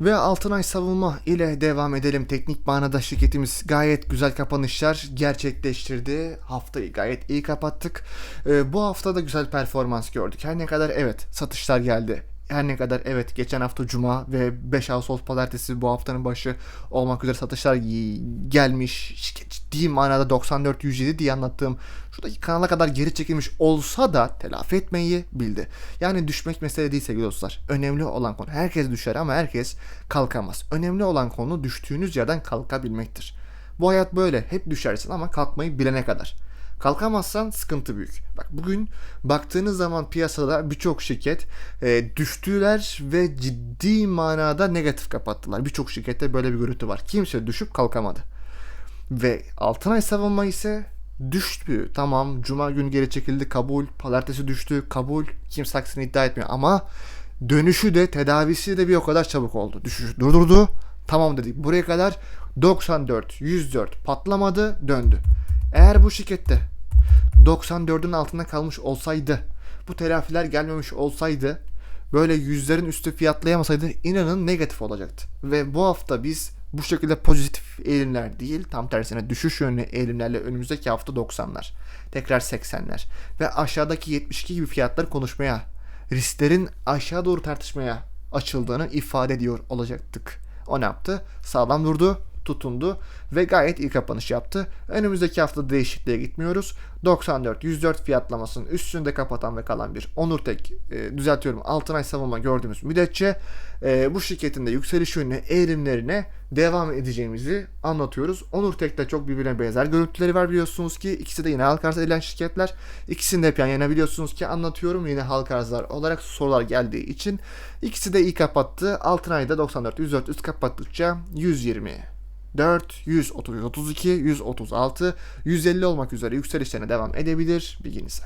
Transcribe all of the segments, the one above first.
Ve Altınay Savunma ile devam edelim. Teknik manada şirketimiz gayet güzel kapanışlar gerçekleştirdi. Haftayı gayet iyi kapattık. Ee, bu hafta da güzel performans gördük. Her ne kadar evet satışlar geldi. Her ne kadar evet geçen hafta Cuma ve 5 Ağustos Pazartesi bu haftanın başı olmak üzere satışlar gelmiş. Ciddi manada 94-107 diye anlattığım şuradaki kanala kadar geri çekilmiş olsa da telafi etmeyi bildi. Yani düşmek mesele değil sevgili dostlar. Önemli olan konu herkes düşer ama herkes kalkamaz. Önemli olan konu düştüğünüz yerden kalkabilmektir. Bu hayat böyle. Hep düşersin ama kalkmayı bilene kadar. Kalkamazsan sıkıntı büyük. Bak bugün baktığınız zaman piyasada birçok şirket e, düştüler ve ciddi manada negatif kapattılar. Birçok şirkette böyle bir görüntü var. Kimse düşüp kalkamadı. Ve Altınay savunma ise düştü. Tamam cuma günü geri çekildi kabul. Pazartesi düştü kabul. Kimse aksini iddia etmiyor ama dönüşü de tedavisi de bir o kadar çabuk oldu. Düşüşü durdurdu. Tamam dedik. Buraya kadar 94, 104 patlamadı döndü. Eğer bu şirkette 94'ün altında kalmış olsaydı bu telafiler gelmemiş olsaydı böyle yüzlerin üstü fiyatlayamasaydı inanın negatif olacaktı. Ve bu hafta biz bu şekilde pozitif eğilimler değil tam tersine düşüş yönlü eğilimlerle önümüzdeki hafta 90'lar. Tekrar 80'ler. Ve aşağıdaki 72 gibi fiyatları konuşmaya, risklerin aşağı doğru tartışmaya açıldığını ifade ediyor olacaktık. O ne yaptı? Sağlam durdu, tutundu ve gayet iyi kapanış yaptı. Önümüzdeki hafta değişikliğe gitmiyoruz. 94-104 fiyatlamasının üstünde kapatan ve kalan bir Onur Tek e, düzeltiyorum Altınay savunma gördüğümüz müddetçe e, bu şirketin de yükseliş yönlü eğilimlerine devam edeceğimizi anlatıyoruz. Onur Tek'te çok birbirine benzer görüntüleri var biliyorsunuz ki ikisi de yine halka arz edilen şirketler. İkisini de hep yan yana biliyorsunuz ki anlatıyorum yine halka arzlar olarak sorular geldiği için ikisi de iyi kapattı. Altınay'da 94-104 üst kapattıkça 120 4, 130, 132, 136, 150 olmak üzere yükselişlerine devam edebilir bilginize.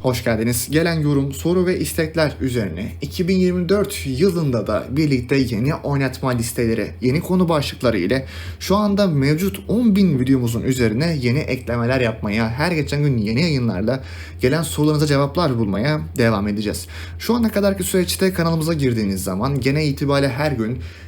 Hoş geldiniz. Gelen yorum, soru ve istekler üzerine 2024 yılında da birlikte yeni oynatma listeleri, yeni konu başlıkları ile şu anda mevcut 10.000 videomuzun üzerine yeni eklemeler yapmaya, her geçen gün yeni yayınlarla gelen sorularınıza cevaplar bulmaya devam edeceğiz. Şu ana kadarki süreçte kanalımıza girdiğiniz zaman gene itibariyle her gün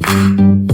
Mm-hmm.